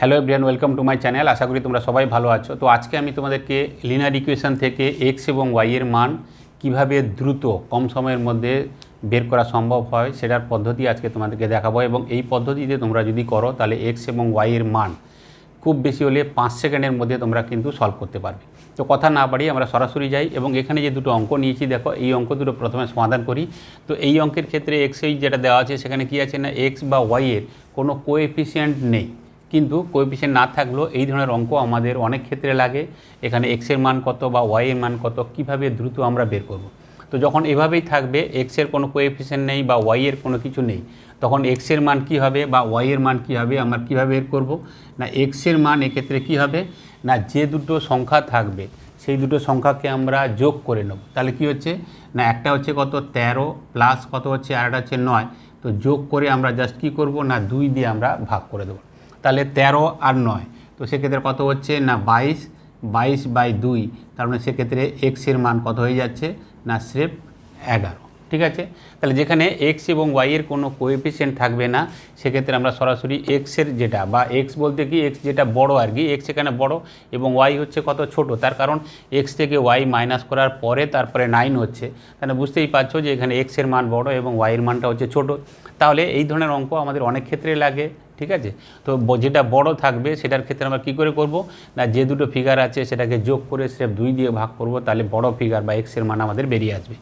Hello everyone welcome to my channel আশা করি তোমরা সবাই ভালো আছো। তো আজকে আমি তোমাদেরকে লিনার ইকুয়েশন থেকে এক্স এবং ওয়াই এর মান কীভাবে দ্রুত কম সময়ের মধ্যে বের করা সম্ভব হয় সেটার পদ্ধতি আজকে তোমাদেরকে দেখাবো এবং এই পদ্ধতিতে তোমরা যদি করো, তাহলে এক্স এবং ওয়াই এর মান খুব বেশি হলে পাঁচ সেকেন্ডের মধ্যে তোমরা কিন্তু সলভ করতে পারবে। তো কথা না বাড়িয়ে আমরা সরাসরি যাই এবং এখানে যে দুটো অঙ্ক নিয়েছি, দেখো, এই অঙ্ক দুটো প্রথমে সমাধান করি। তো এই অঙ্কের ক্ষেত্রে এক্সই যেটা দেওয়া আছে, সেখানে কি আছে না এক্স বা ওয়াই এর কোনো কোএফিসিয়েন্ট নেই। কিন্তু কোএফিসিয়েন্ট না থাকলেও এই ধরনের অঙ্ক আমাদের অনেক ক্ষেত্রে লাগে। এখানে এক্সের মান কত বা ওয়াই এর মান কত, কীভাবে দ্রুত আমরা বের করব। তো যখন এভাবেই থাকবে এক্সের কোনো কোএফিসিয়েন্ট নেই বা ওয়াই এর কোনো কিছু নেই, তখন এক্সের মান কি হবে বা ওয়াই এর মান কি হবে, আমরা কীভাবে বের করব? না এক্সের মান এক্ষেত্রে কি হবে? না, যে দুটো সংখ্যা থাকবে, সেই দুটো সংখ্যাকে আমরা যোগ করে নেব। তাহলে কি হচ্ছে? না, একটা হচ্ছে কত? তেরো প্লাস কত হচ্ছে? আর একটা হচ্ছে নয়। তো যোগ করে আমরা জাস্ট কী করব? না, দুই দিয়ে আমরা ভাগ করে দেবো। তাহলে তেরো আর নয়। তো সেক্ষেত্রে কত হচ্ছে? না, বাইশ। বাইশ বাই দুই, তার মানে সেক্ষেত্রে এক্সের মান কত হয়ে যাচ্ছে? না, স্রেফ এগারো। ঠিক আছে? তাহলে যেখানে এক্স এবং ওয়াইয়ের কোনো কোএফিসিয়েন্ট থাকবে না, সেক্ষেত্রে আমরা সরাসরি এক্সের যেটা, বা এক্স বলতে কি এক্স যেটা বড় আর কি এক্স এখানে বড় এবং ওয়াই হচ্ছে কত ছোট, তার কারণ এক্স থেকে ওয়াই মাইনাস করার পরে তারপরে নাইন হচ্ছে। তাহলে বুঝতেই পারছ যে এখানে এক্সের মান বড় এবং ওয়াইয়ের মানটা হচ্ছে ছোট। তাহলে এই ধরনের অঙ্ক আমাদের অনেক ক্ষেত্রে লাগে। ঠিক আছে? তো যেটা বড় থাকবে সেটার ক্ষেত্রে আমরা কী করে করব? না, যে দুটো ফিগার আছে সেটাকে যোগ করে স্রেফ দুই দিয়ে ভাগ করব, তাহলে বড় ফিগার বা এক্সের মান আমাদের বেরিয়ে আসবে।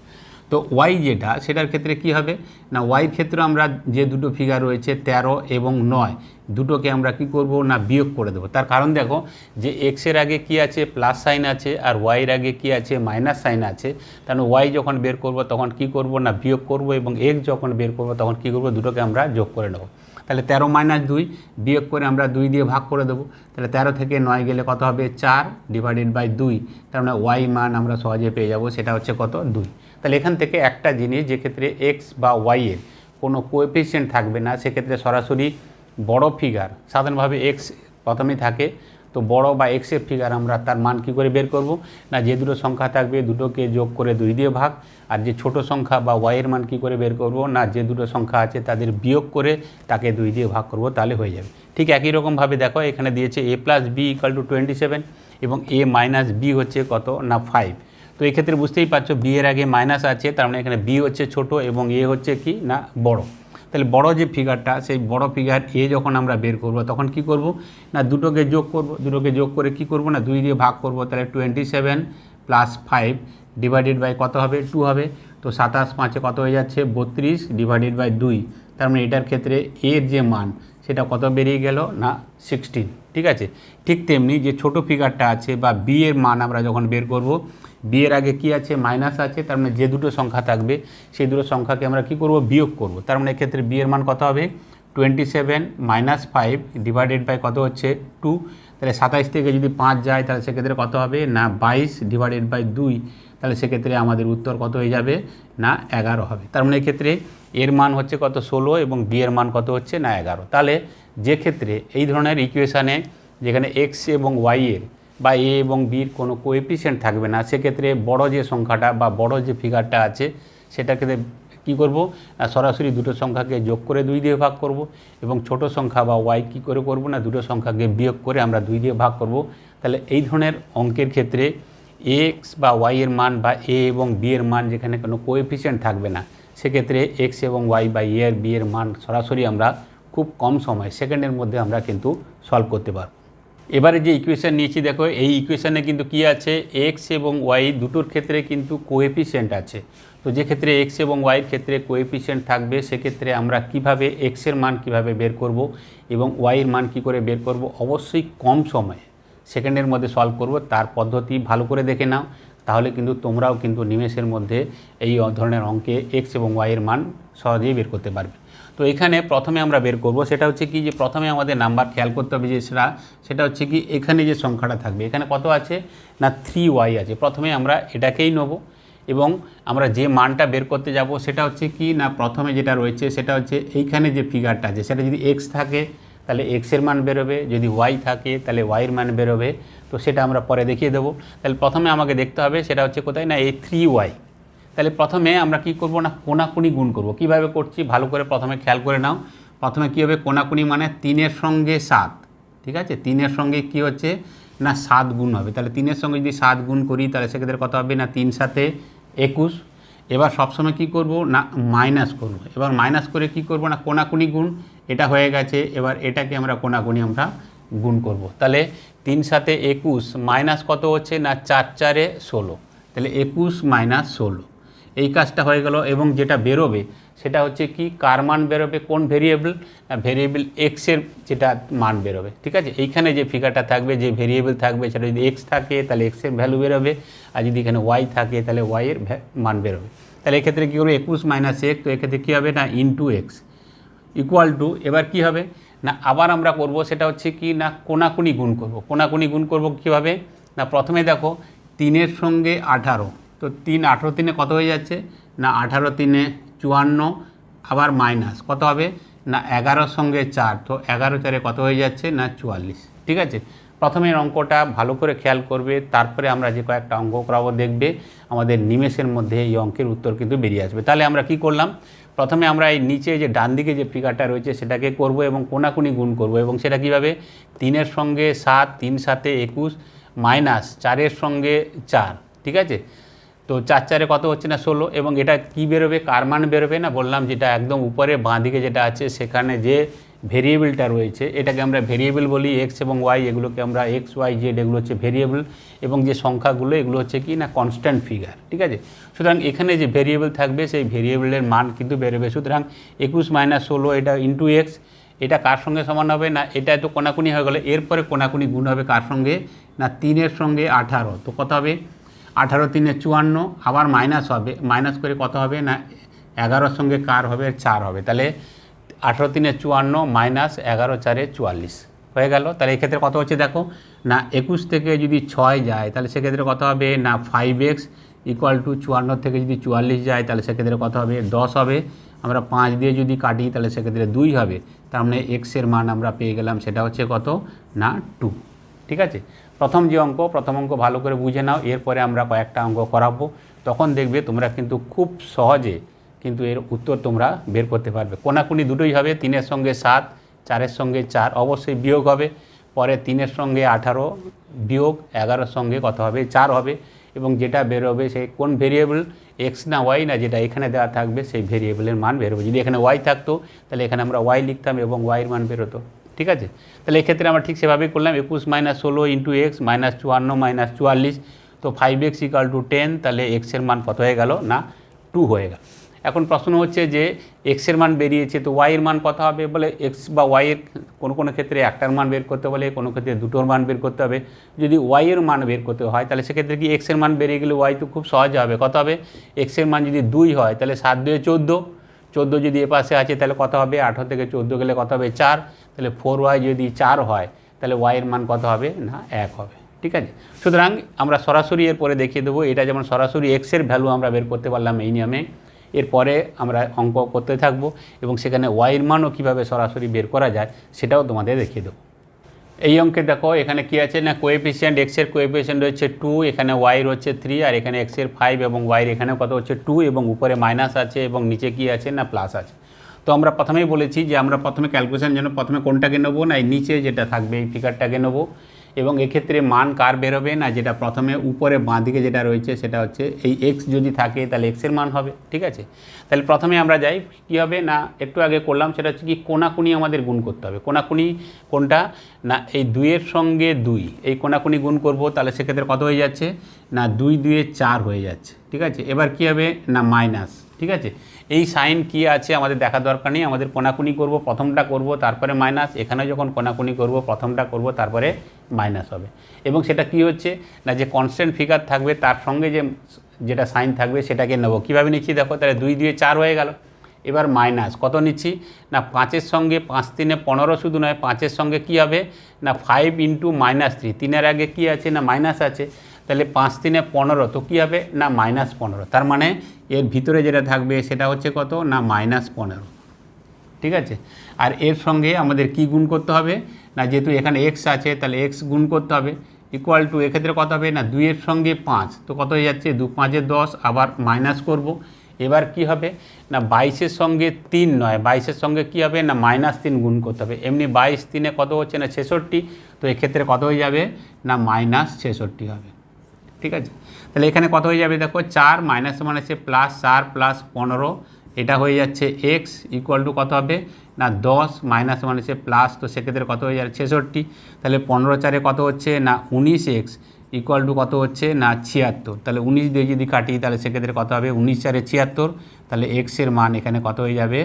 তো ওয়াই যেটা, সেটার ক্ষেত্রে কি হবে? না ওয়াইয়ের ক্ষেত্রে আমরা যে দুটো ফিগার রয়েছে, তেরো এবং নয়, দুটোকে আমরা কি করব? না, বিয়োগ করে দেবো। তার কারণ দেখো, যে এক্সের আগে কি আছে? প্লাস সাইন আছে, আর ওয়াইয়ের আগে কি আছে? মাইনাস সাইন আছে। তাহলে ওয়াই যখন বের করব, তখন কি করব? না, বিয়োগ করব এবং এক্স যখন বের করব, তখন কি করব? দুটোকে আমরা যোগ করে নেব। তাহলে তেরো মাইনাস দুই বিয়োগ করে আমরা দুই দিয়ে ভাগ করে দেবো। তাহলে তেরো থেকে নয় গেলে কত হবে? চার ডিভাইডেড বাই দুই। তার মানে ওয়াই মান আমরা সহজে পেয়ে যাব, সেটা হচ্ছে কত? দুই। তাহলে এখান থেকে একটা জিনিস যে ক্ষেত্রে এক্স বা ওয়াইয়ের কোনো কোএফিসিয়েন্ট থাকবে না, সেক্ষেত্রে সরাসরি বড় ফিগার সাধারণভাবে এক্স প্রথমেই থাকে তো বড় বা এক্সের ফিগার আমরা তার মান কী করে বের করব? না, যে দুটো সংখ্যা থাকবে দুটোকে যোগ করে দুই দিয়ে ভাগ, আর যে ছোট সংখ্যা বা ওয়াইয়ের মান কী করে বের করব? না, যে দুটো সংখ্যা আছে তাদের বিয়োগ করে তাকে দুই দিয়ে ভাগ করব, তাহলে হয়ে যাবে। ঠিক একই রকমভাবে দেখো, এখানে দিয়েছে A plus B equal to twenty seven এবং এ মাইনাস বি হচ্ছে কত? না ফাইভ তো এক্ষেত্রে বুঝতেই পারছ বি এর আগে মাইনাস আছে, তার মানে এখানে বি হচ্ছে ছোট এবং এ হচ্ছে কি? না, বড়। তাহলে বড় যে ফিগারটা সেই বড় ফিগার এ যখন আমরা বের করব, তখন কি করব? না, দুটোকে যোগ করব। দুটোকে যোগ করে কি করব না? দুই দিয়ে ভাগ করব, তাহলে twenty seven plus five divided by কত হবে? টু হবে। তো সাতাশ পাঁচে কত হয়ে যাচ্ছে? বত্রিশ ডিভাইডেড বাই দুই। তার মানে এটার ক্ষেত্রে এর যে মান, সেটা কত বেরিয়ে গেল? না সিক্সটিন ঠিক আছে? ঠিক তেমনি যে ছোট ফিগারটা আছে বা বি এর মান আমরা যখন বের করব বি এর আগে কি আছে? মাইনাস আছে, তার মানে যে দুটো সংখ্যা থাকবে, সেই দুটো সংখ্যাকে আমরা কি করব? বিয়োগ করব। তার মানে এক্ষেত্রে বি এর মান কত হবে? Twenty seven minus five divided by কত হচ্ছে? টু তাহলে সাতাইশ থেকে যদি পাঁচ যায়, তাহলে সেক্ষেত্রে কত হবে? না, বাইশ ডিভাইডেড বাই দুই। তাহলে সেক্ষেত্রে আমাদের উত্তর কত হয়ে যাবে? না, এগারো হবে। তার মানে এক্ষেত্রে এর মান হচ্ছে কত? ষোলো এবং বি এর মান কত হচ্ছে? না, এগারো। তাহলে যে ক্ষেত্রে এই ধরনের ইকুয়েশানে যেখানে এক্স এবং ওয়াই এর বা এ এবং বির কোনো কোএফিসিয়েন্ট থাকবে না, সেক্ষেত্রে বড় যে সংখ্যাটা বা বড় যে ফিগারটা আছে, সেটাকে কি করব? সরাসরি দুটো সংখ্যাকে যোগ করে দুই দিয়ে ভাগ করব এবং ছোট সংখ্যা বা ওয়াই কি করে করব না, দুটো সংখ্যাকে বিয়োগ করে আমরা দুই দিয়ে ভাগ করব। তাহলে এই ধরনের অঙ্কের ক্ষেত্রে এক্স বা ওয়াই এর মান বা এ এবং বি এর মান যেখানে কোনো কোএফিসিয়েন্ট থাকবে না, সেক্ষেত্রে এক্স এবং ওয়াই বা এ আর বি এর মান সরাসরি আমরা খুব কম সময়, সেকেন্ডের মধ্যে আমরা কিন্তু সলভ করতে পারব। এবারে যে ইকুয়েশান নিয়েছি, দেখো, এই ইকুয়েশানে কিন্তু কি আছে? এক্স এবং ওয়াই দুটোর ক্ষেত্রে কিন্তু কোএফিসিয়েন্ট আছে। তো যে ক্ষেত্রে এক্স এবং ওয়াইয়ের ক্ষেত্রে কোএফিসিয়েন্ট থাকবে, সেক্ষেত্রে আমরা কীভাবে এক্সের মান কীভাবে বের করব এবং ওয়াইয়ের মান কি করে বের করব? অবশ্যই কম সময়ে, সেকেন্ডের মধ্যে সলভ করব, তার পদ্ধতি ভালো করে দেখে নাও। তাহলে কিন্তু তোমরাও কিন্তু নিমেষের মধ্যে এই ধরনের অঙ্কে এক্স এবং ওয়াইয়ের মান সহজেই বের করতে পারবে। তো এখানে প্রথমে আমরা বের করব, সেটা হচ্ছে কি যে প্রথমে আমাদের নাম্বার খেয়াল করতে হবে যে সেটা সেটা হচ্ছে কি এখানে যে সংখ্যাটা থাকবে, এখানে কত আছে? না থ্রি ওয়াই আছে। প্রথমে আমরা এটাকেই নেব এবং আমরা যে মানটা বের করতে যাব সেটা হচ্ছে কি, না, প্রথমে যেটা রয়েছে সেটা হচ্ছে এইখানে যে ফিগারটা আছে, সেটা যদি এক্স থাকে তাহলে এক্সের মান বেরোবে। যদি ওয়াই থাকে, তাহলে ওয়াইয়ের মান বেরোবে। তো সেটা আমরা পরে দেখিয়ে দেবো। তাহলে প্রথমে আমাকে দেখতে হবে, সেটা হচ্ছে কোথায়? না এই থ্রি ওয়াই তাহলে প্রথমে আমরা কি করব না, কোনাকুনি গুণ করব। কীভাবে করছি? ভালো করে প্রথমে খেয়াল করে নাও। প্রথমে কী হবে? কোনাকুনি মানে তিনের সঙ্গে সাত। ঠিক আছে? তিনের সঙ্গে কি হচ্ছে? না, সাত গুণ হবে। তাহলে তিনের সঙ্গে যদি সাত গুণ করি, তাহলে সেক্ষেত্রে কত হবে? না, তিন সাথে একুশ। এবার সবসময় কি করব? না মাইনাস করব। এবার মাইনাস করে কি করব? না, কোনাকুনি গুণ। এটা হয়ে গেছে, এবার এটাকে আমরা কোনাকুনি আমরা গুণ করব। তাহলে তিন সাথে একুশ মাইনাস কত হচ্ছে না চার চারে ষোলো? তাহলে একুশ মাইনাস ষোলো। এই কাজটা হয়ে গেল এবং যেটা বেরোবে সেটা হচ্ছে কি, কার মান বেরোবে, কোন ভেরিয়েবল? না, ভেরিয়েবল এক্সের যেটা মান বেরোবে, ঠিক আছে? এইখানে যে ফিগারটা থাকবে, যে ভেরিয়েবল থাকবে, সেটা যদি এক্স থাকে, তাহলে এক্সের ভ্যালু বেরোবে। আর যদি এখানে ওয়াই থাকে, তাহলে ওয়াইয়ের মান বেরোবে। তাহলে এক্ষেত্রে কী করবে? একুশ মাইনাস এক্স তো এক্ষেত্রে কী হবে? না ইন্টু এক্স ইকুয়াল টু এবার কি হবে? না, আবার আমরা করব, সেটা হচ্ছে কি, না কোনাকুনি গুণ করব। কোনাকুনি গুণ করব কীভাবে? না, প্রথমে দেখো, তিনের সঙ্গে আঠারো। তো তিন, আঠারো তিনে কত হয়ে যাচ্ছে? না, আঠারো তিনে চুয়ান্ন, আবার মাইনাস কত হবে? না, এগারোর সঙ্গে চার। তো এগারো চারে কত হয়ে যাচ্ছে? না, চুয়াল্লিশ। ঠিক আছে? প্রথমের অঙ্কটা ভালো করে খেয়াল করবে, তারপরে আমরা যে কয়েকটা অঙ্ক করাবো দেখবে, আমাদের নিমেষের মধ্যে এই অঙ্কের উত্তর কিন্তু বেরিয়ে আসবে। তাহলে আমরা কি করলাম? প্রথমে আমরা এই নিচে যে ডান দিকে যে ফিগারটা রয়েছে সেটাকে করব এবং কোনাকুনি গুণ করব এবং সেটা কীভাবে? তিনের সঙ্গে সাত, তিন সাতে একুশ, মাইনাস চারের সঙ্গে চার, ঠিক আছে? তো চার চারে কত হচ্ছে না ষোলো? এবং এটা কি বেরোবে? কার মান বেরোবে না? বললাম যেটা একদম উপরে বাঁ দিকে যেটা আছে সেখানে যে ভেরিয়েবলটা রয়েছে, এটাকে আমরা ভেরিয়েবল বলি এক্স এবং ওয়াই এগুলোকে আমরা এক্স ওয়াই জেড এগুলো হচ্ছে ভেরিয়েবল, এবং যে সংখ্যাগুলো, এগুলো হচ্ছে কি না কনস্ট্যান্ট ফিগার ঠিক আছে? সুতরাং এখানে যে ভেরিয়েবল থাকবে, সেই ভেরিয়েবলের মান কিন্তু বেরোবে। সুতরাং একুশ মাইনাস ষোলো, এটা ইন্টু এক্স এটা কার সঙ্গে সমান হবে? না, এটা তো কোনাকুনি হয়ে গেলো। এরপরে কোনাকুনি গুণ হবে কার সঙ্গে? না, তিনের সঙ্গে আঠারো। তো কত হবে? আঠারো তিনে চুয়ান্ন, আবার মাইনাস হবে। মাইনাস করে কত হবে? না, এগারোর সঙ্গে কার হবে? চার হবে। তাহলে আঠারো তিনে চুয়ান্ন মাইনাস এগারো চারে চুয়াল্লিশ। হয়ে গেল? তাহলে এক্ষেত্রে কত হচ্ছে দেখো? না একুশ থেকে যদি ছয় যায়, তাহলে সেক্ষেত্রে কত হবে? না ফাইভ এক্স ইকুয়াল টু চুয়ান্ন থেকে যদি চুয়াল্লিশ যায়, তাহলে সেক্ষেত্রে কত হবে? দশ হবে। আমরা পাঁচ দিয়ে যদি কাটি, তাহলে সেক্ষেত্রে দুই হবে। তার মানে এক্সের মান আমরা পেয়ে গেলাম, সেটা হচ্ছে কত? না টু ঠিক আছে? প্রথম যে অঙ্ক, প্রথম অঙ্ক ভালো করে বুঝে নাও। এরপরে আমরা কয়েকটা অঙ্ক করাবো। তখন দেখবে তোমরা কিন্তু খুব সহজে কিন্তু এর উত্তর তোমরা বের করতে পারবে। কোনাকুনি দুটোই হবে, তিনের সঙ্গে সাত, চারের সঙ্গে চার, অবশ্যই বিয়োগ হবে। পরে তিনের সঙ্গে আঠারো বিয়োগ, এগারোর সঙ্গে কত হবে? চার হবে। এবং যেটা বেরোবে সেই কোন ভেরিয়েবল? এক্স না ওয়াই না যেটা এখানে দেওয়া থাকবে, সেই ভেরিয়েবলের মান বেরোবে। যদি এখানে ওয়াই থাকতো, তাহলে এখানে আমরা ওয়াই লিখতাম এবং ওয়াইয়ের মান বেরোতো। ঠিক আছে? তাহলে এক্ষেত্রে আমরা ঠিক সেভাবেই করলাম। একুশ মাইনাস ষোলো ইন্টু এক্স মাইনাস চুয়ান্ন মাইনাস চুয়াল্লিশ। তো five x equal to ten তাহলে এক্সের মান কত হয়ে গেল? না টু হয়ে গেল। এখন প্রশ্ন হচ্ছে যে এক্সের মান বেরিয়েছে, তো ওয়াইয়ের মান কত হবে? বলে এক্স বা ওয়াইয়ের কোনো কোনো ক্ষেত্রে একটার মান বের করতে বলে, কোনো ক্ষেত্রে দুটোর মান বের করতে হবে। যদি ওয়াইয়ের মান বের করতে হয়, তাহলে সেক্ষেত্রে কি এক্সের মান বেরিয়ে গেলে ওয়াই তো খুব সহজ হবে। কত হবে? এক্সের মান যদি দুই হয়, তাহলে সাত দুয়ে চোদ্দ। চোদ্দ যদি এ পাশে আছে, তাহলে কত হবে? আঠারো থেকে চোদ্দ গেলে কত হবে? চার। তাহলে ফোর ওয়াই যদি চার হয়, তাহলে ওয়াইয়ের মান কত হবে? না, এক হবে। ঠিক আছে? সুতরাং আমরা সরাসরি এর পরে দেখিয়ে দেবো। এটা যেমন সরাসরি এক্সের ভ্যালু আমরা বের করতে পারলাম এই নিয়মে। এরপরে আমরা অঙ্ক করতে থাকব এবং সেখানে ওয়াইয়ের মানও কীভাবে সরাসরি বের করা যায় সেটাও তোমাদের দেখিয়ে দেবো। এই অঙ্কে দেখো, এখানে কি আছে? না কোএফিসিয়েন্ট এক্সের কোএফিসিয়েন্ট রয়েছে টু এখানে ওয়াইয়ের হচ্ছে থ্রি আর এখানে এক্সের ফাইভ এবং ওয়াইয়ের এখানে কত হচ্ছে টু এবং উপরে মাইনাস আছে এবং নিচে কি আছে? না প্লাস আছে। তো আমরা প্রথমেই বলেছি যে আমরা প্রথমে ক্যালকুলেশন যেন প্রথমে কোনটাকে নেব? না, এই নিচে যেটা থাকবে এই ফিগারটাকে নেব। এবং এক্ষেত্রে মান কার বেরোবে না যেটা প্রথমে উপরে বাঁ দিকে যেটা রয়েছে সেটা হচ্ছে এই এক্স যদি থাকে তাহলে এক্সের মান হবে, ঠিক আছে? তাহলে প্রথমে আমরা যাই, কী হবে না একটু আগে করলাম সেটা হচ্ছে কি কোনাকুনি আমাদের গুণ করতে হবে। কোনাকুনি কোনটা? না, এই দুইয়ের সঙ্গে দুই, এই কোনাকুনি গুণ করব তাহলে সেক্ষেত্রে কত হয়ে যাচ্ছে? না, দুই দুয়ে চার হয়ে যাচ্ছে, ঠিক আছে? এবার কী হবে? না, মাইনাস, ঠিক আছে? এই সাইন কি আছে আমাদের দেখা দরকার নেই, আমাদের কোনাকুনি করব, প্রথমটা করব, তারপরে মাইনাস এখানে যখন কোনাকুনি করব, প্রথমটা করব, তারপরে মাইনাস হবে। এবং সেটা কি হচ্ছে না, যে কনস্ট্যান্ট ফিগার থাকবে, তার সঙ্গে যে যেটা সাইন থাকবে, সেটাকে নেব। কীভাবে নিচ্ছি দেখো, তাহলে দুই দিয়ে চার হয়ে গেল। এবার মাইনাস কত নিচ্ছি? না, পাঁচের সঙ্গে পাঁচ তিনে পনেরো শুধু নয়, পাঁচের সঙ্গে কি হবে? না ফাইভ ইন্টু মাইনাস থ্রি তিনের আগে কি আছে? না মাইনাস আছে। তাহলে পাঁচ তিনে পনেরো, তো কী হবে? না, মাইনাস পনেরো। তার মানে এর ভিতরে যেটা থাকবে সেটা হচ্ছে কত? না, মাইনাস পনেরো। ঠিক আছে? আর এর সঙ্গে আমাদের কি গুণ করতে হবে? না, যেহেতু এখানে এক্স আছে, তাহলে এক্স গুণ করতে হবে। ইকুয়াল টু এক্ষেত্রে কত হবে? না, দুইয়ের সঙ্গে পাঁচ। তো কত হয়ে যাচ্ছে? দু পাঁচের দশ, আবার মাইনাস করব। এবার কি হবে? না, বাইশের সঙ্গে তিন নয়। বাইশের সঙ্গে কি হবে? না, মাইনাস তিন গুণ করতে হবে। এমনি বাইশ তিনে কত হচ্ছে? না, ছেষট্টি। তো এক্ষেত্রে কত হয়ে যাবে? না, মাইনাস ছেষট্টি হবে। ঠিক আছে? তাহলে এখানে কত হয়ে যাবে দেখো? চার মাইনাস মানে হচ্ছে প্লাস চার প্লাস পনেরো, এটা হয়ে যাচ্ছে এক্স ইকুয়াল টু কত হবে? না, দশ মাইনাস মানে হচ্ছে প্লাস তো সেক্ষেত্রে কত হয়ে যাবে ছেষট্টি। তাহলে পনেরো চারে কত হচ্ছে? না, উনিশ এক্স ইকুয়াল টু কত হচ্ছে? না, ছিয়াত্তর। তাহলে উনিশ দিয়ে যদি কাটি, তাহলে সেক্ষেত্রে কত হবে? উনিশ চারে ছিয়াত্তর। তাহলে এক্সের মান এখানে কত হয়ে যাবে?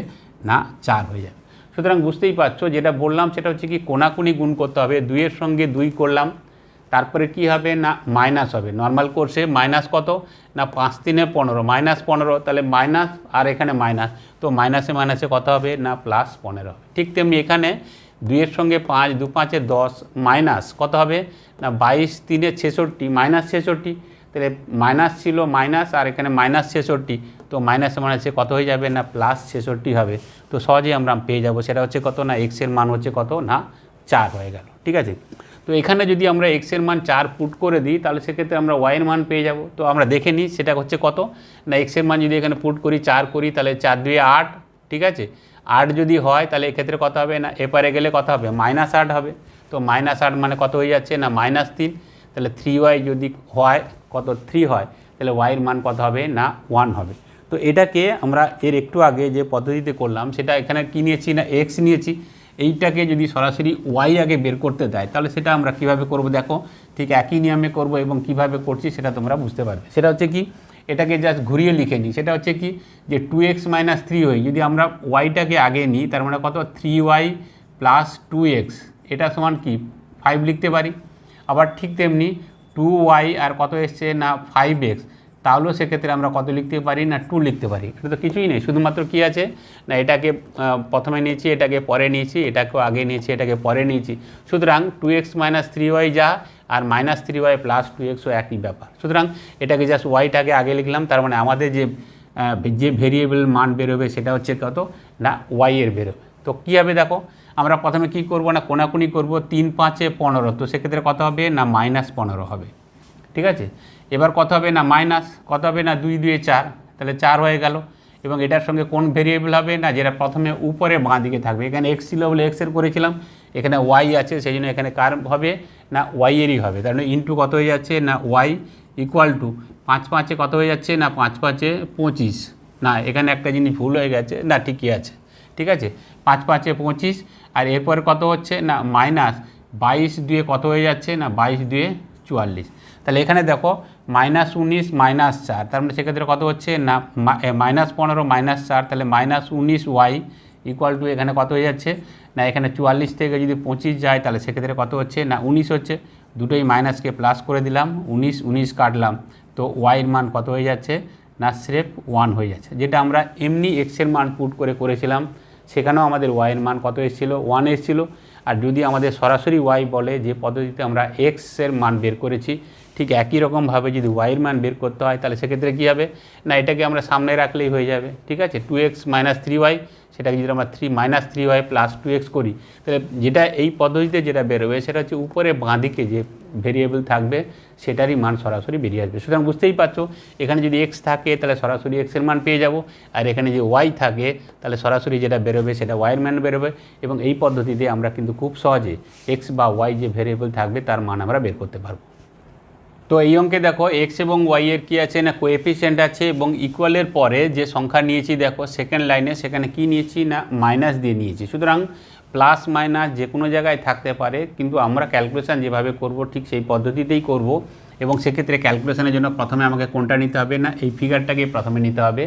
না, চার হয়ে যাবে। সুতরাং বুঝতেই পারছ, যেটা বললাম সেটা হচ্ছে কি, কোনাকুনি গুণ করতে হবে। দুইয়ের সঙ্গে দুই করলাম। তারপরে কি হবে? না মাইনাস হবে। নর্মাল কোর্সে মাইনাস কত? না, পাঁচ তিনে পনেরো। মাইনাস পনেরো, তাহলে মাইনাস আর এখানে মাইনাস তো মাইনাসে মাইনাসে কত হবে? না প্লাস পনেরো ঠিক তেমনি এখানে দুইয়ের সঙ্গে পাঁচ, দু পাঁচে দশ মাইনাস কত হবে? না, বাইশ তিনে ছেষট্টি মাইনাস ছেষট্টি। তাহলে মাইনাস ছিল মাইনাস আর এখানে মাইনাস ছেষট্টি। তো মাইনাসে মাইনাসে কত হয়ে যাবে? না প্লাস ছেষট্টি হবে। তো সহজেই আমরা পেয়ে যাব। সেটা হচ্ছে কত? না এক্সের মান হচ্ছে কত? না চার হয়ে গেল, ঠিক আছে? তো এখানে যদি আমরা এক্সের মান চার পুট করে দিই, তাহলে সেক্ষেত্রে আমরা ওয়াইয়ের মান পেয়ে যাব। তো আমরা দেখে নিই সেটা হচ্ছে কত। না এক্সের মান যদি এখানে পুট করি, চার করি, তাহলে চার দুয়ে আট, ঠিক আছে? আট যদি হয়, তাহলে এক্ষেত্রে কত হবে? না, এপারে গেলে কত হবে? মাইনাস আট হবে। তো মাইনাস আট মানে কত হয়ে যাচ্ছে? না মাইনাস তিন। তাহলে থ্রি ওয়াই যদি হয়, কত? থ্রি হয়, তাহলে ওয়াইয়ের মান কত হবে? না ওয়ান হবে। তো এটাকে আমরা এর একটু আগে যে পদ্ধতিতে করলাম, সেটা এখানে কী নিয়েছি? না এক্স নিয়েছি। এইটাকে যদি সরাসরি ওয়াই আগে বের করতে দেয়, তাহলে সেটা আমরা কীভাবে করব দেখো? ঠিক একই নিয়মে করব এবং কীভাবে করছি সেটা তোমরা বুঝতে পারবে। সেটা হচ্ছে কি? এটাকে জাস্ট ঘুরিয়ে লিখে নিই। সেটা হচ্ছে কি? যে two x minus three y যদি আমরা ওয়াইটাকে আগে নিই, তার মানে কত? Three y plus two x এটা সমান কি? ফাইভ লিখতে পারি। আবার ঠিক তেমনি টু ওয়াই আর কত এসছে? না ফাইভ এক্স তাহলেও সেক্ষেত্রে আমরা কত লিখতে পারি না টু লিখতে পারি। এটা তো কিছুই নেই, শুধুমাত্র কি আছে? না, এটাকে প্রথমে নিয়েছি, এটাকে পরে নিয়েছি, এটাকেও আগে নিয়েছি, এটাকে পরে নিয়েছি। সুতরাং two x minus three y যা, আর minus three y plus two এক্সও একই ব্যাপার। সুতরাং এটাকে জাস্ট ওয়াইটাকে আগে লিখলাম, তার মানে আমাদের যে যে ভেরিয়েবল মান বেরোবে সেটা হচ্ছে কত? না ওয়াই এর বেরোবে। তো কী হবে দেখো, আমরা প্রথমে কি করব না, কোনাকুনি করব? তিন পাঁচে পনেরো, তো সেক্ষেত্রে কত হবে? না মাইনাস পনেরো হবে। ঠিক আছে? এবার কত হবে না মাইনাস? কত হবে না দুই দুয়ে চার? তাহলে চার হয়ে গেল। এবং এটার সঙ্গে কোন ভেরিয়েবল হবে না যেটা প্রথমে উপরে বাঁ দিকে থাকবে? এখানে এক্স ছিল বলে এক্সের করেছিলাম। এখানে ওয়াই আছে সেই জন্য এখানে কার হবে না ওয়াইয়েরই হবে? তার মানে ইন্টু কত হয়ে যাচ্ছে না ওয়াই ইকুয়াল টু পাঁচ পাঁচে কত হয়ে যাচ্ছে না পাঁচ পাঁচে পঁচিশ? না, এখানে একটা জিনিস ভুল হয়ে গেছে। না, ঠিকই আছে। ঠিক আছে? পাঁচ পাঁচে পঁচিশ, আর এরপর কত হচ্ছে না মাইনাস বাইশ দুয়ে কত হয়ে যাচ্ছে না বাইশ দুয়ে চুয়াল্লিশ? তাহলে এখানে দেখো মাইনাস উনিশ, মাইনাস চার। তার মানে সেক্ষেত্রে কত হচ্ছে? না মাইনাস পনেরো, মাইনাস চার, তাহলে মাইনাস উনিশ ওয়াই ইকুয়াল টু এখানে কত হয়ে যাচ্ছে? না, এখানে চুয়াল্লিশ থেকে যদি পঁচিশ যায়, তাহলে সেক্ষেত্রে কত হচ্ছে? না, উনিশ হচ্ছে। দুটোই মাইনাসকে প্লাস করে দিলাম, উনিশ উনিশ কাটলাম। তো ওয়াইয়ের মান কত হয়ে যাচ্ছে? না, স্রেফ ওয়ান হয়ে যাচ্ছে। যেটা আমরা এমনি এক্সের মান পুট করে করেছিলাম, সেখানেও আমাদের ওয়াইয়ের মান কত এসেছিল? ওয়ান এসেছিল। আর যদি আমাদের সরাসরি ওয়াই বলে যে পদ্ধতিতে আমরা এক্সের মান বের করেছি ঠিক একই রকমভাবে যদি ওয়াইয়ের মান বের করতে হয়, তাহলে সেক্ষেত্রে কী হবে? না, এটাকে আমরা সামনে রাখলেই হয়ে যাবে, ঠিক আছে? Two x minus three y সেটাকে যদি আমরা three minus three y plus two x করি, তাহলে যেটা এই পদ্ধতিতে যেটা বেরোবে, সেটা হচ্ছে উপরে বাঁ দিকে যে ভেরিয়েবল থাকবে, সেটারই মান সরাসরি বেরিয়ে আসবে। সুতরাং বুঝতেই পারছ, এখানে যদি এক্স থাকে, তাহলে সরাসরি এক্সের মান পেয়ে যাব, আর এখানে যে ওয়াই থাকে, তাহলে সরাসরি যেটা বেরোবে, সেটা ওয়াইয়ের মান বেরোবে, এবং এই পদ্ধতিতে আমরা কিন্তু খুব সহজে এক্স বা ওয়াই যে ভেরিয়েবল থাকবে, তার মান আমরা বের করতে পারব। তো এই অঙ্কে দেখো এক্স এবং ওয়াই এর কী আছে? না কোএফিসিয়েন্ট আছে এবং ইকুয়ালের পরে যে সংখ্যা নিয়েছি, দেখো সেকেন্ড লাইনে সেখানে কি নিয়েছি? না মাইনাস দিয়ে নিয়েছি। সুতরাং প্লাস মাইনাস যে কোনো জায়গায় থাকতে পারে, কিন্তু আমরা ক্যালকুলেশান যেভাবে করব, ঠিক সেই পদ্ধতিতেই করব এবং সেক্ষেত্রে ক্যালকুলেশানের জন্য প্রথমে আমাকে কোনটা নিতে হবে? না, এই ফিগারটাকে প্রথমে নিতে হবে।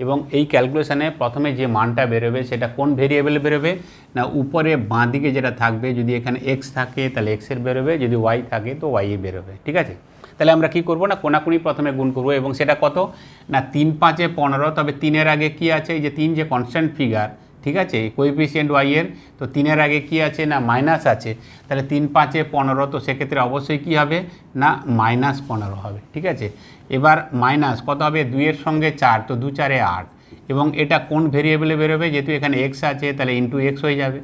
এবং এই ক্যালকুলেশানে প্রথমে যে মানটা বেরোবে সেটা কোন ভেরিয়েবলে বেরোবে? না, উপরে বাঁ দিকে যেটা থাকবে, যদি এখানে এক্স থাকে, তাহলে এক্সের বেরোবে, যদি ওয়াই থাকে, তো ওয়াই বেরোবে, ঠিক আছে? তাহলে আমরা কি করব? না, কোনাকুনি প্রথমে গুণ করব, এবং সেটা কত? না, তিন পাঁচে পনেরো, তবে তিনের আগে কি আছে? এই যে তিন যে কনস্ট্যান্ট ফিগার ঠিক আছে? কোএফিসিয়েন্ট ওয়াইয়ের তো তিনের আগে কি আছে না মাইনাস আছে? তাহলে তিন পাঁচে পনেরো, তো সেক্ষেত্রে অবশ্যই কি হবে? না মাইনাস পনেরো হবে, ঠিক আছে? এবার মাইনাস কত হবে? দুইয়ের সঙ্গে চার, তো দু চারে আট। এবং এটা কোন ভেরিয়েবলে বেরোবে? যেহেতু এখানে এক্স আছে, তাহলে ইন্টু এক্স হয়ে যাবে।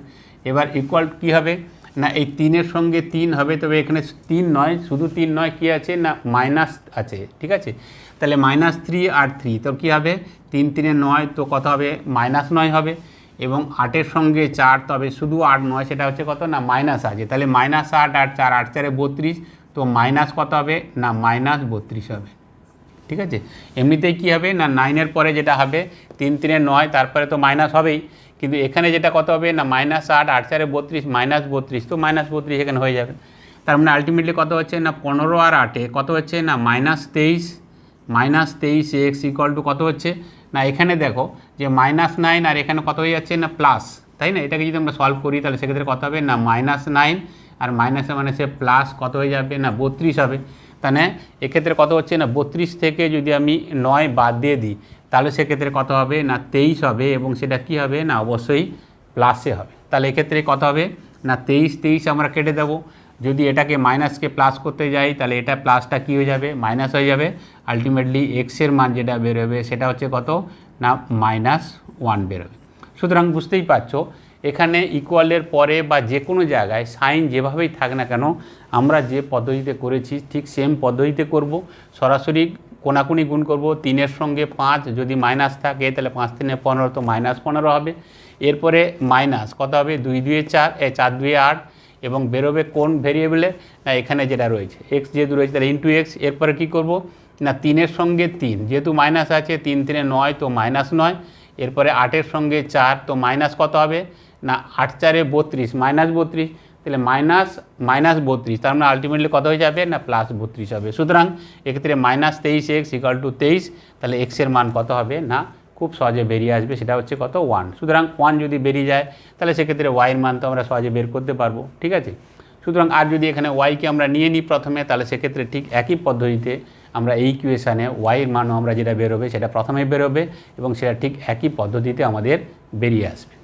এবার ইকুয়াল কী হবে? না, এই তিনের সঙ্গে তিন হবে, তবে এখানে তিন নয়, শুধু তিন নয় কি আছে? না মাইনাস আছে, ঠিক আছে? তাহলে মাইনাস থ্রি আর থ্রি তো কী হবে? তিন তিনে নয়, তো কত হবে? মাইনাস নয় হবে। এবং আটের সঙ্গে চার, তবে শুধু আট নয়, সেটা হচ্ছে কত? না মাইনাস আছে তাহলে মাইনাস আট আর চার, আট চারে বত্রিশ। তো মাইনাস কত হবে? না মাইনাস বত্রিশ হবে। ঠিক আছে? এমনিতেই কী হবে? না নাইনের পরে যেটা হবে, তিন, তিনে নয়, তারপরে তো মাইনাস হবেই। কিন্তু এখানে যেটা কত হবে? না মাইনাস আট আট চারে বত্রিশ মাইনাস বত্রিশ। তো মাইনাস বত্রিশ এখানে হয়ে যাবে। তার মানে আলটিমেটলি কত হচ্ছে? না, পনেরো আর আটে কত হচ্ছে? না মাইনাস তেইশ। মাইনাস তেইশ এক্স ইকুয়াল টু কত হচ্ছে? না, এখানে দেখো যে মাইনাস নাইন আর এখানে কত হয়ে যাচ্ছে না প্লাস তাই না? এটাকে যদি আমরা সলভ করি, তাহলে সেক্ষেত্রে কত হবে? না মাইনাস নাইন আর মাইনাসে মানে সে প্লাস কত হয়ে যাবে? না, বত্রিশ হবে। তাহলে এক্ষেত্রে কত হচ্ছে? না, বত্রিশ থেকে যদি আমি নয় বাদ দিয়ে দিই, তাহলে সেক্ষেত্রে কত হবে? না, তেইশ হবে এবং সেটা কি হবে? না, অবশ্যই প্লাসে হবে। তাহলে এক্ষেত্রে কত হবে? না, তেইশ তেইশ আমরা কেটে দেবো। যদি এটাকে মাইনাসকে প্লাস করতে যাই, তাহলে এটা প্লাসটা কী হয়ে যাবে? মাইনাস হয়ে যাবে। আলটিমেটলি এক্সের মান যেটা বেরোবে, সেটা হচ্ছে কত? না মাইনাস ওয়ান বেরোবে সুতরাং বুঝতেই পারছ, এখানে ইকুয়ালের পরে বা যে কোনো জায়গায় সাইন যেভাবেই থাক না কেন, আমরা যে পদ্ধতিতে করেছি ঠিক সেম পদ্ধতিতে করব। সরাসরি কোনাকুনি গুণ করব, তিনের সঙ্গে পাঁচ, যদি মাইনাস থাকে, তাহলে পাঁচ তিনে পনেরো, তো মাইনাস পনেরো হবে। এরপরে মাইনাস কত হবে? দুই দুয়ে চার, এ চার দুয়ে আট, এবং বেরোবে কোন ভেরিয়েবলে না, এখানে যেটা রয়েছে এক্স যেহেতু রয়েছে, তাহলে ইন্টু এক্স এরপরে কী করব? না, তিনের সঙ্গে তিন। যেহেতু মাইনাস আছে, তিন তিনে নয় তো মাইনাস নয়। এরপরে আটের সঙ্গে চার তো মাইনাস কত হবে? না, আট চারে বত্রিশ, মাইনাস বত্রিশ। তাহলে মাইনাস মাইনাস বত্রিশ, তার মানে আলটিমেটলি কত হয়ে যাবে? না প্লাস বত্রিশ হবে। সুতরাং এক্ষেত্রে মাইনাস তেইশ এক্স ইকাল টু তেইশ, তাহলে এক্সের মান কত হবে? না, খুব সহজে বেরিয়ে আসবে, সেটা হচ্ছে কত? ওয়ান সুতরাং ওয়ান যদি বেরিয়ে যায়, তাহলে সেক্ষেত্রে ওয়াইয়ের মান তো আমরা সহজে বের করতে পারব, ঠিক আছে? সুতরাং আর যদি এখানে ওয়াইকে আমরা নিয়ে নিই প্রথমে, তাহলে সেক্ষেত্রে ঠিক একই পদ্ধতিতে আমরা এই ইকুয়েশানে ওয়াইয়ের মানও আমরা যেটা বেরোবে সেটা প্রথমে বেরোবে এবং সেটা ঠিক একই পদ্ধতিতে আমাদের বেরিয়ে আসবে।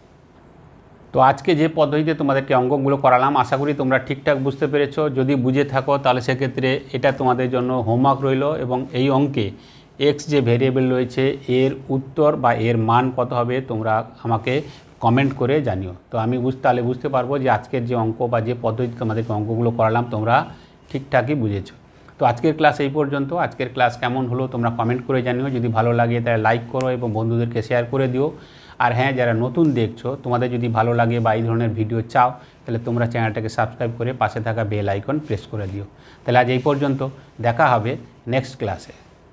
তো আজকে যে পদ্ধতিতে তোমাদেরকে অঙ্কগুলো করালাম, আশা করি তোমরা ঠিকঠাক বুঝতে পেরেছ। যদি বুঝে থাকো, তাহলে সেক্ষেত্রে এটা তোমাদের জন্য হোমওয়ার্ক রইল এবং এই অঙ্কে এক্স যে ভেরিয়েবল রয়েছে, এর উত্তর বা এর মান কত হবে তোমরা আমাকে কমেন্ট করে জানিও। তো আমি বুঝতে তাহলে বুঝতে পারব যে আজকের যে অঙ্ক বা যে পদ্ধতিতে তোমাদেরকে অঙ্কগুলো করালাম, তোমরা ঠিকঠাকই বুঝেছ। তো আজকের ক্লাস এই পর্যন্ত। আজকের ক্লাস কেমন হলো তোমরা কমেন্ট করে জানিও। যদি ভালো লাগে তাহলে লাইক করো এবং বন্ধুদেরকে শেয়ার করে দিও। আর হ্যাঁ যারা নতুন দেখছ, তোমাদের যদি ভালো লাগে বা এই ধরনের ভিডিও চাও, তাহলে তোমরা চ্যানেলটাকে সাবস্ক্রাইব করে পাশে থাকা বেল আইকন প্রেস করে দিও। তাহলে আজ এই পর্যন্ত, দেখা হবে নেক্সট ক্লাসে